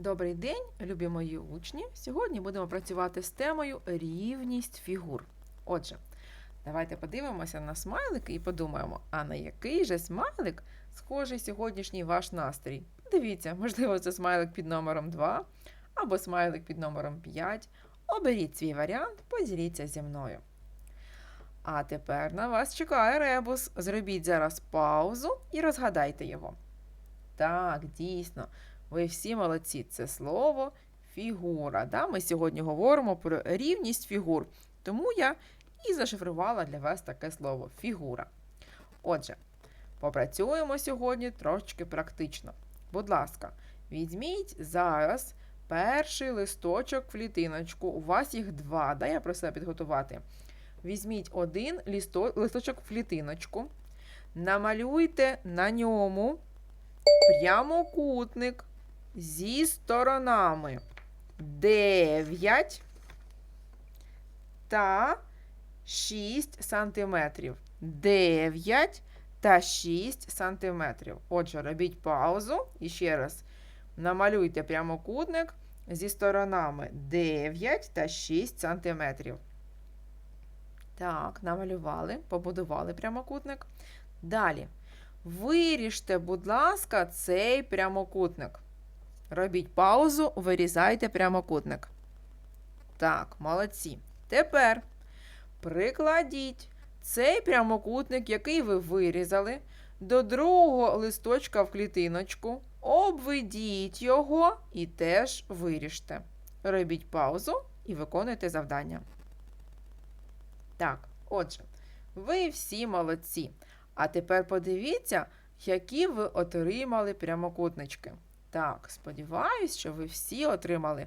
Добрий день, любі мої учні. Сьогодні будемо працювати з темою рівність фігур. Отже, давайте подивимося на смайлики і подумаємо, а на який же смайлик схожий сьогоднішній ваш настрій? Дивіться, можливо, це смайлик під номером 2 або смайлик під номером 5. Оберіть свій варіант, поділіться зі мною. А тепер на вас чекає ребус. Зробіть зараз паузу і розгадайте його. Так, дійсно. Ви всі молодці. Це слово фігура. Да? Ми сьогодні говоримо про рівність фігур. Тому я і зашифрувала для вас таке слово фігура. Отже, попрацюємо сьогодні трошки практично. Будь ласка, візьміть зараз перший листочок в клітиночку. У вас їх два. Да? Я просила підготувати. Візьміть один лісто- листочок в клітиночку, намалюйте на ньому прямокутник зі сторонами 9 та 6 сантиметрів. 9 та 6 сантиметрів. Отже, робіть паузу і ще раз намалюйте прямокутник зі сторонами 9 та 6 сантиметрів. Так, намалювали, побудували прямокутник. Далі. Виріжте, будь ласка, цей прямокутник. Робіть паузу, вирізайте прямокутник. Так, молодці. Тепер прикладіть цей прямокутник, який ви вирізали, до другого листочка в клітиночку, обведіть його і теж виріжте. Робіть паузу і виконуйте завдання. Так, отже, ви всі молодці. А тепер подивіться, які ви отримали прямокутнички. Так, сподіваюсь, що ви всі отримали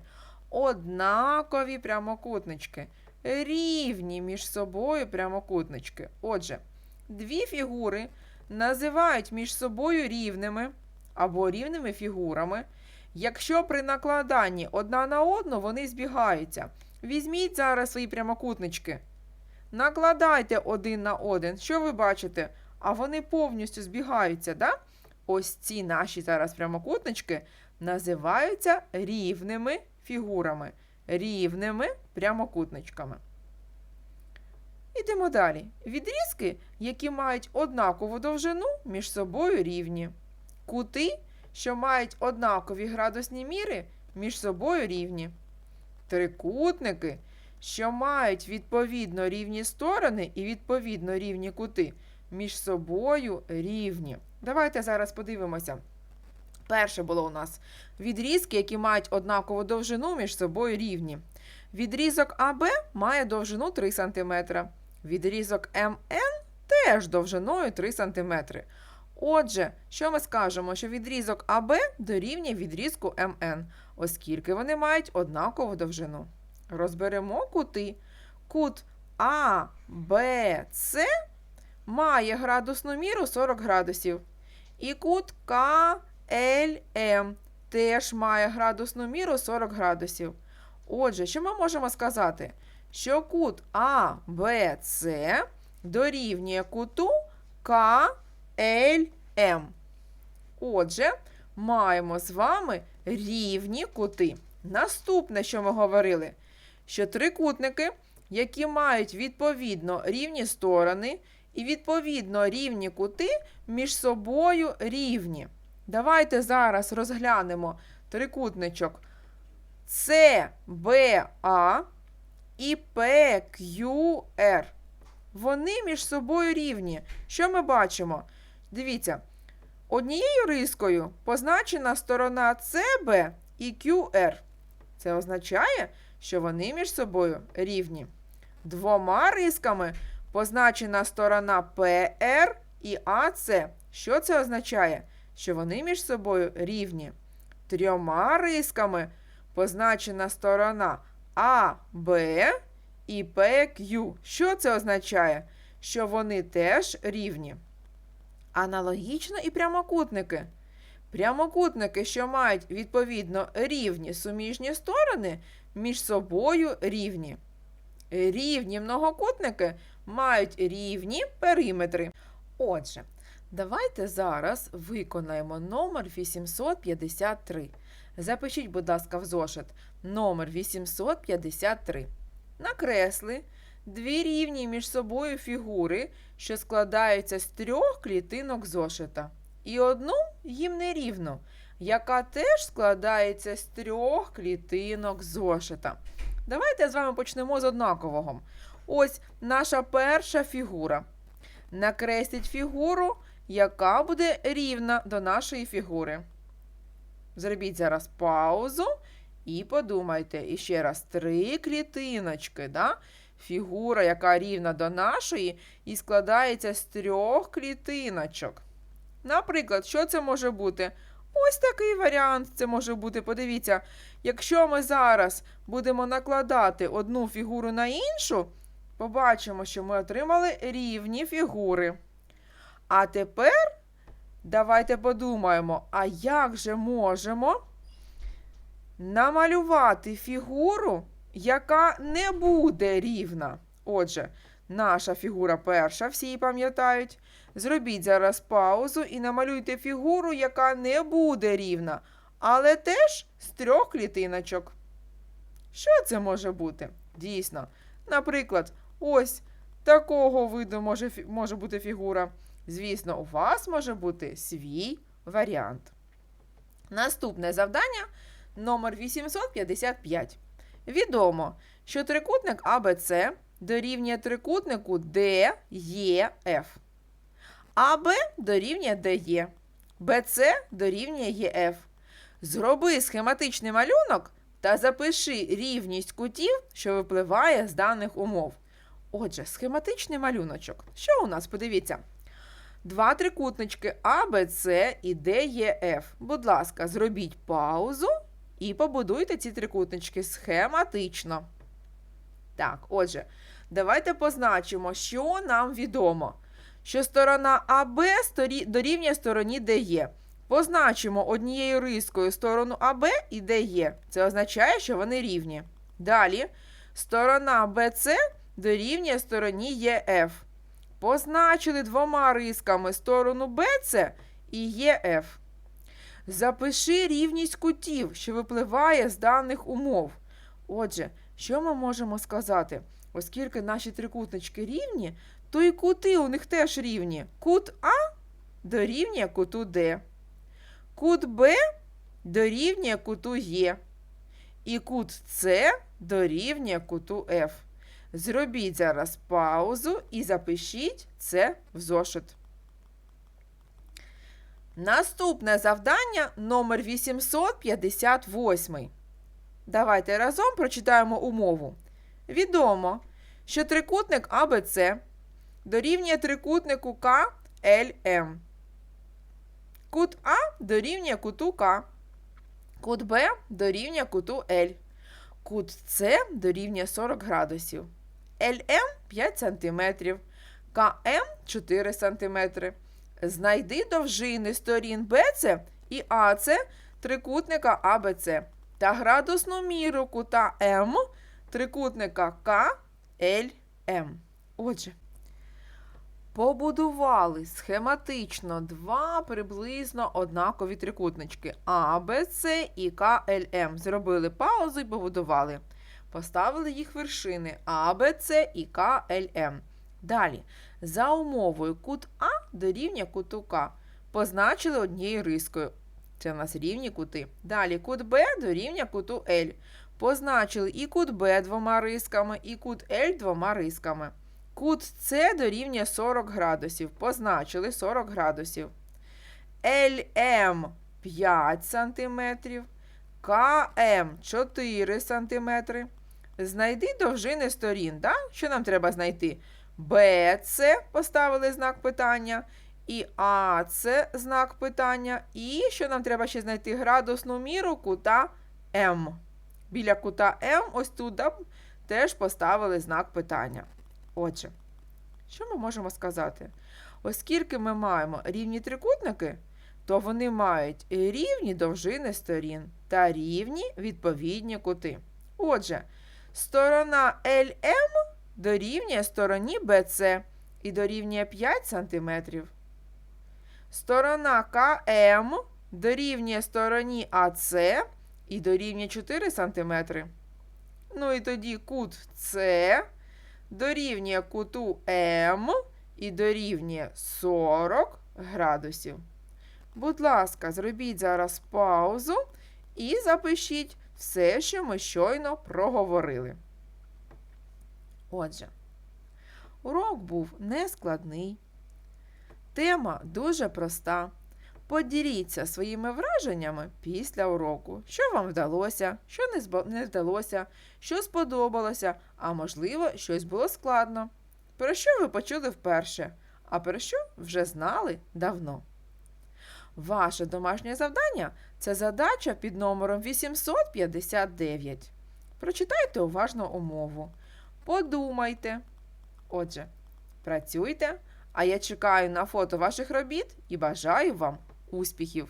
однакові прямокутнички, рівні між собою прямокутнички. Отже, дві фігури називають між собою рівними або рівними фігурами, якщо при накладанні одна на одну вони збігаються. Візьміть зараз свої прямокутнички. Накладайте один на один. Що ви бачите? А вони повністю збігаються, да? Ось ці наші зараз прямокутнички називаються рівними фігурами, рівними прямокутничками. Ідемо далі. Відрізки, які мають однакову довжину, між собою рівні. Кути, що мають однакові градусні міри, між собою рівні. Трикутники, що мають відповідно рівні сторони і відповідно рівні кути, між собою рівні. Давайте зараз подивимося. Перше було у нас відрізки, які мають однакову довжину між собою рівні. Відрізок АБ має довжину 3 см. Відрізок МН теж довжиною 3 см. Отже, що ми скажемо, що відрізок АБ дорівнює відрізку МН, оскільки вони мають однакову довжину. Розберемо кути. Кут А, Б, С має градусну міру 40 градусів. І кут КЛМ теж має градусну міру 40 градусів. Отже, що ми можемо сказати? Що кут АБЦ дорівнює куту КЛМ. Отже, маємо з вами рівні кути. Наступне, що ми говорили, що трикутники, які мають відповідно рівні сторони і відповідно рівні кути, між собою рівні. Давайте зараз розглянемо трикутничок CBA і PQR. Вони між собою рівні. Що ми бачимо? Дивіться, однією рискою позначена сторона CB і QR. Це означає, що вони між собою рівні. Двома рисками позначена сторона PR і AC. Що це означає? Що вони між собою рівні. Трьома рисками позначена сторона AB і PQ. Що це означає? Що вони теж рівні. Аналогічно і прямокутники. Прямокутники, що мають відповідно рівні суміжні сторони, між собою рівні. Рівні многокутники мають рівні периметри. Отже, давайте зараз виконаємо номер 853. Запишіть, будь ласка, в зошит номер 853. Накресли дві рівні між собою фігури, що складаються з трьох клітинок зошита, і одну їм нерівну, яка теж складається з трьох клітинок зошита. Давайте з вами почнемо з однакового. Ось наша перша фігура. Накресліть фігуру, яка буде рівна до нашої фігури. Зробіть зараз паузу і подумайте. І ще раз три клітиночки. Да? Фігура, яка рівна до нашої, і складається з трьох клітиночок. Наприклад, що це може бути? Ось такий варіант це може бути. Подивіться, якщо ми зараз будемо накладати одну фігуру на іншу, побачимо, що ми отримали рівні фігури. А тепер давайте подумаємо, а як же можемо намалювати фігуру, яка не буде рівна? Отже, наша фігура перша, всі її пам'ятають. Зробіть зараз паузу і намалюйте фігуру, яка не буде рівна, але теж з трьох клітиночок. Що це може бути? Дійсно. Наприклад, ось такого виду може, може бути фігура. Звісно, у вас може бути свій варіант. Наступне завдання номер 855. Відомо, що трикутник АБЦ дорівнює трикутнику DEF. АБ дорівнює ДЕ. БЦ дорівнює ЄФ. Зроби схематичний малюнок та запиши рівність кутів, що випливає з даних умов. Отже, схематичний малюночок. Що у нас? Подивіться. Два трикутнички А, Б, С і Д, Е, Ф. Будь ласка, зробіть паузу і побудуйте ці трикутнички схематично. Так, отже, давайте позначимо, що нам відомо. Що сторона АБ дорівнює стороні ДЕ. Позначимо однією рискою сторону АБ і ДЕ. Це означає, що вони рівні. Далі сторона БЦ дорівнює стороні ЄФ. Позначили двома рисками сторону БЦ і ЄФ. Запиши рівність кутів, що випливає з даних умов. Отже, що ми можемо сказати? Оскільки наші трикутнички рівні, то і кути у них теж рівні. Кут А дорівнює куту Д. Кут Б дорівнює куту Е. І кут С дорівнює куту Ф. Зробіть зараз паузу і запишіть це в зошит. Наступне завдання номер 858. Давайте разом прочитаємо умову. Відомо, що трикутник АБЦ дорівнює трикутнику КЛМ. Кут А дорівнює куту К. Кут Б дорівнює куту Л. Кут С дорівнює 40 градусів. ЛМ 5 см, КМ 4 см. Знайди довжини сторін БЦ і АЦ трикутника АБЦ та градусну міру кута М трикутника КЛМ. Отже, побудували схематично два приблизно однакові трикутнички АБЦ і КЛМ. Зробили паузу і побудували. Поставили їх вершини АБЦ і КЛМ. Далі, за умовою кут А дорівнює куту К. Позначили однією рискою. Це в нас рівні кути. Далі кут Б дорівнює куту Л. Позначили і кут Б двома рисками, і кут Л двома рисками. Кут С дорівнює 40 градусів. Позначили 40 градусів. ЛМ 5 см, КМ 4 см. Знайди довжини сторін. Да? Що нам треба знайти? БЦ поставили знак питання, і АЦ знак питання. І що нам треба ще знайти? Градусну міру кута М. Біля кута М, ось тут да, теж поставили знак питання. Отже, що ми можемо сказати? Оскільки ми маємо рівні трикутники, то вони мають рівні довжини сторін та рівні відповідні кути. Отже, сторона LM дорівнює стороні BC і дорівнює 5 см. Сторона КМ дорівнює стороні АС і дорівнює 4 см. Ну і тоді кут С дорівнює куту М і дорівнює 40 градусів. Будь ласка, зробіть зараз паузу і запишіть все, що ми щойно проговорили. Отже, урок був нескладний. Тема дуже проста. Поділіться своїми враженнями після уроку, що вам вдалося, що не, вдалося, що сподобалося, а можливо, щось було складно. Про що ви почули вперше, а про що вже знали давно. Ваше домашнє завдання це задача під номером 859. Прочитайте уважно умову. Подумайте. Отже, працюйте, а я чекаю на фото ваших робіт і бажаю вам успіхів!